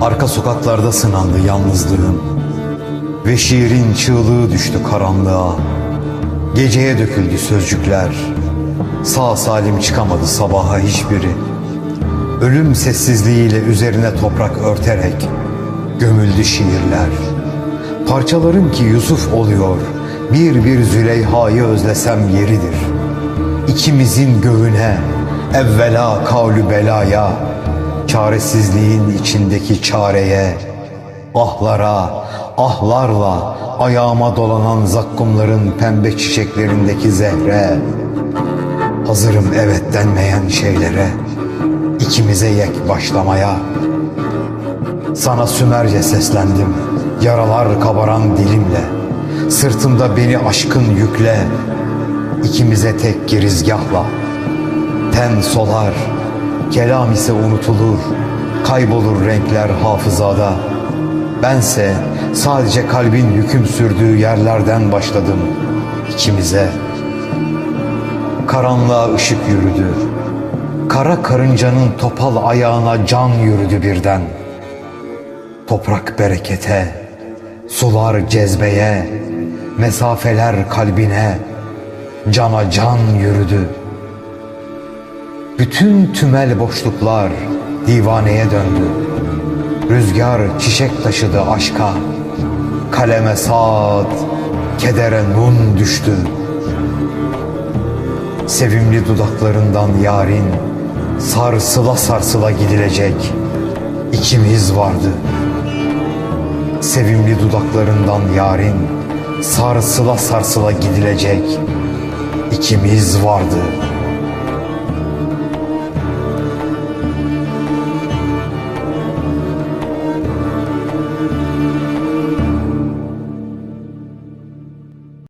Arka sokaklarda sınandı yalnızlığım Ve şiirin çığlığı düştü karanlığa. Geceye döküldü sözcükler. Sağ salim çıkamadı sabaha hiçbiri. Ölüm sessizliğiyle üzerine toprak örterek Gömüldü şiirler. Parçalarım ki Yusuf oluyor Bir bir Züleyha'yı özlesem yeridir. İkimizin göğüne Evvela kavlü belaya Çaresizliğin içindeki çareye Ahlara, ahlarla Ayağıma dolanan zakkumların pembe çiçeklerindeki zehre Hazırım evet denmeyen şeylere ikimize yek başlamaya Sana Sümerce seslendim Yaralar kabaran dilimle Sırtımda beni aşkın yükle İkimize tek girizgahla Ten solar Kelam ise unutulur Kaybolur renkler hafızada. Bense sadece kalbin hüküm sürdüğü yerlerden başladım. İkimize Karanlığa ışık yürüdü. Kara karıncanın topal ayağına can yürüdü birden. Toprak berekete Sular cezbeye Mesafeler kalbine Cana can yürüdü Bütün tümel boşluklar divaneye döndü. Rüzgar çiçek taşıdı aşka. Kaleme saat, kedere nun düştü. Sevimli dudaklarından yarin Sarsıla sarsıla gidilecek İkimiz vardı. Sevimli dudaklarından yarin Sarsıla sarsıla gidilecek İkimiz vardı